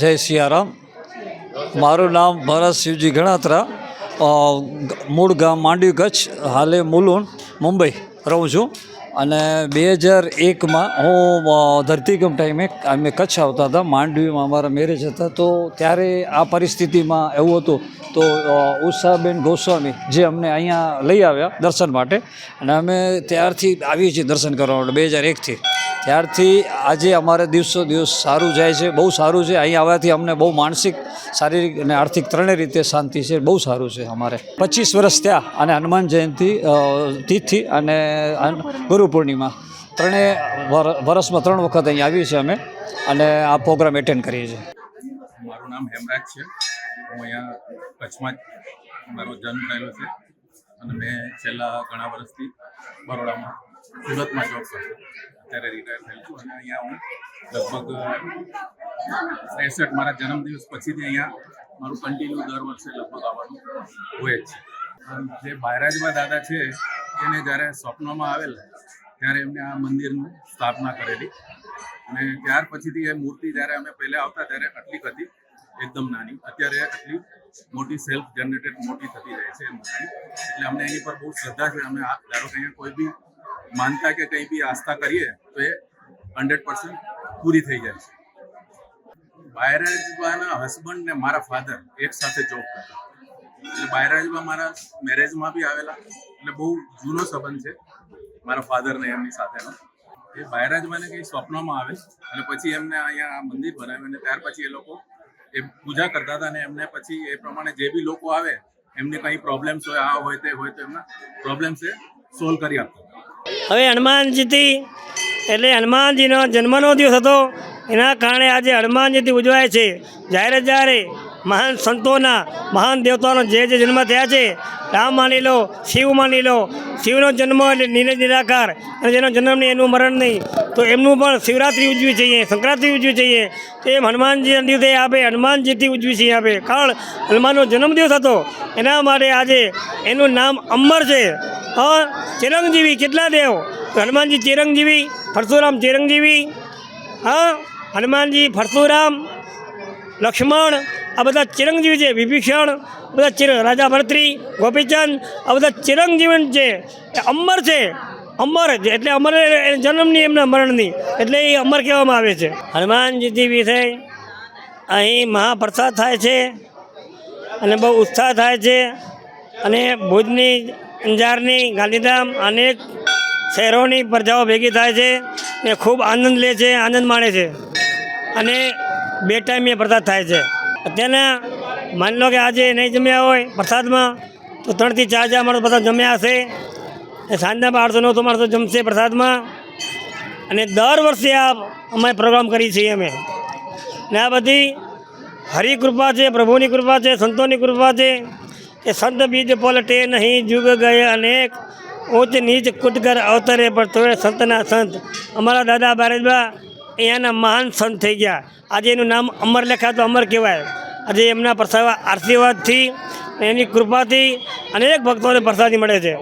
જય સિયારામ. મારું નામ ભરત શિવજી ગણાત્રા. મૂળ ગામ માંડવી કચ્છ, હાલે મુલુંડ, મુંબઈ રહું છું. અને બે હજાર એકમાં હું ધરતીગમ ટાઈમે અમે કચ્છ આવતા હતા. માંડવીમાં અમારા મેરેજ હતા. તો ત્યારે આ પરિસ્થિતિમાં એવું હતું તો ઉષાબેન ગોસ્વામી જે અમને અહીંયા લઈ આવ્યા દર્શન માટે. અને અમે ત્યારથી આવીએ છીએ દર્શન કરવા બે હજાર એકથી. ત્યારથી આજે અમારે દિવસો દિવસ સારું જાય છે, બહુ સારું છે. અહીં આવવાથી અમને બહુ માનસિક, શારીરિક અને આર્થિક ત્રણેય રીતે શાંતિ છે, બહુ સારું છે અમારે. પચીસ વર્ષ ત્યાં અને હનુમાન જયંતિ તિથિ અને ગુરુ પૂર્ણિમા. ત્રણેય વર્ષમાં ત્રણ વખત અહીં આવીએ છીએ અમે અને આ પ્રોગ્રામ એટેન્ડ કરીએ છીએ. મારું નામ હેમરાજ છે. હું અહીંયા કચ્છમાં જ મારો જન્મ થયેલો છે. અને મેં છેલ્લા ઘણા વર્ષથી બરોડામાં સુરતમાં જોબ કરું અત્યારે રિટાયર થયેલ છું. અને અહીંયા હું લગભગ ત્રેસઠ મારા જન્મદિવસ પછીથી અહીંયા મારું કન્ટિન્યુ દર વર્ષે લગભગ આવવાનું હોય જ છે. જે બાયરાજમાં દાદા છે, એને જ્યારે સ્વપ્નમાં આવેલ, ત્યારે એમને આ મંદિરની સ્થાપના કરેલી. અને ત્યાર પછીથી એ મૂર્તિ જ્યારે અમે પહેલાં આવતા, ત્યારે આટલી હતી. એકદમ નાની. અત્યારે આટલી મોટી સેલ્ફ જનરેટેડ મોટી થતી રહે છે એટલે અમને એની પર બહુ શ્રદ્ધા છે. અમે ધારો કે કોઈ બી માનતા કે કંઈ બી આસ્થા કરીએ, તો એ હંડ્રેડ પર્સન્ટ પૂરી થઈ જાય છે. બાયરાજબાના હસબન્ડ ને મારા ફાધર એક સાથે જોબ કરતા. એટલે બાયરાજબા મારા મેરેજમાં બી આવેલા. એટલે બહુ જૂનો સંબંધ છે મારા ફાધર ને એમની સાથેનો. એ બાયરાજબાને કંઈ સ્વપ્નમાં આવે અને પછી એમને અહીંયા આ મંદિર બનાવ્યું અને ત્યાર પછી એ લોકો એ પૂજા કરતા હતા અને એમને પછી એ પ્રમાણે જે બી લોકો આવે, એમને કંઈ પ્રોબ્લેમ્સ હોય, આ હોય, તે હોય, તો એમના પ્રોબ્લેમ્સ એ સોલ્વ કરી આપતા હવે હનુમાનજીથી, એટલે હનુમાનજીનો જન્મનો દિવસ હતો. એના કારણે આજે હનુમાનજીથી ઉજવાય છે. જ્યારે જ્યારે મહાન સંતોના, મહાન દેવતાઓનો જે જે જન્મ થયા છે, રામ માની લો, શિવ માની લો શિવનો જન્મ એટલે નીરજ નિરાકાર. અને જેનો જન્મ નહીં એનું મરણ નહીં. તો એમનું પણ શિવરાત્રિ ઉજવી જઈએ, સંક્રાંતિ ઉજવી જઈએ. તો એમ હનુમાનજીના દિવસે આપણે હનુમાનજીથી ઉજવી છીએ આપણે કારણ હનુમાનનો જન્મદિવસ હતો. એના માટે આજે એનું નામ અમર છે. હા ચિરંજીવી કેટલા દેવ? હનુમાનજી ચિરંજીવી પરશુરામ ચિરંજીવી હા હનુમાનજી, પરશુરામ, લક્ષ્મણ આ બધા ચિરંજીવી છે, વિભીષણ, બધા ચિર, રાજા ભરત્રી, ગોપીચંદ, આ બધા ચિરંજીવન છે. એ અમર છે. અમર જ એટલે અમર જન્મની એમના મરણની, એટલે એ અમર કહેવામાં આવે છે. હનુમાનજીથી વિશે અહીં મહાપ્રસાદ થાય છે. અને બહુ ઉત્સાહ થાય છે. અને ભુજની અંજારની ગાંધીધામ અનેક શહેરોની પ્રજાઓ ભેગી થાય છે ને ખૂબ આનંદ લે છે, આનંદ માણે છે. અને બે ટાઈમ એ પ્રસાદ થાય છે. અત્યારના માની લો કે આજે નહીં જમ્યા હોય પ્રસાદમાં, તો ત્રણથી ચાર હજાર માણસો બધા જમ્યા હશે. સાંજના બારસો નવસો માણસો જમશે પ્રસાદમાં. અને દર વર્ષે આ અમે પ્રોગ્રામ કરીએ છીએ અમે. ને આ બધી હરિકૃપા છે, પ્રભુની કૃપા છે, સંતોની કૃપા છે, કે સંત બીજ પલટે નહીં જુગ ગયે અનેક, ઊંચ નીચ કૂટકર અવતરે પણ તોય સંતના સંત. અમારા દાદા બારેજબા અહીંયાના મહાન સંત થઈ ગયા. આજે એનું નામ અમર લખાય તો અમર કહેવાય. આજે એમના પ્રસાદ આશીર્વાદથી, એની કૃપાથી અનેક ભક્તોને પ્રસાદી મળે છે.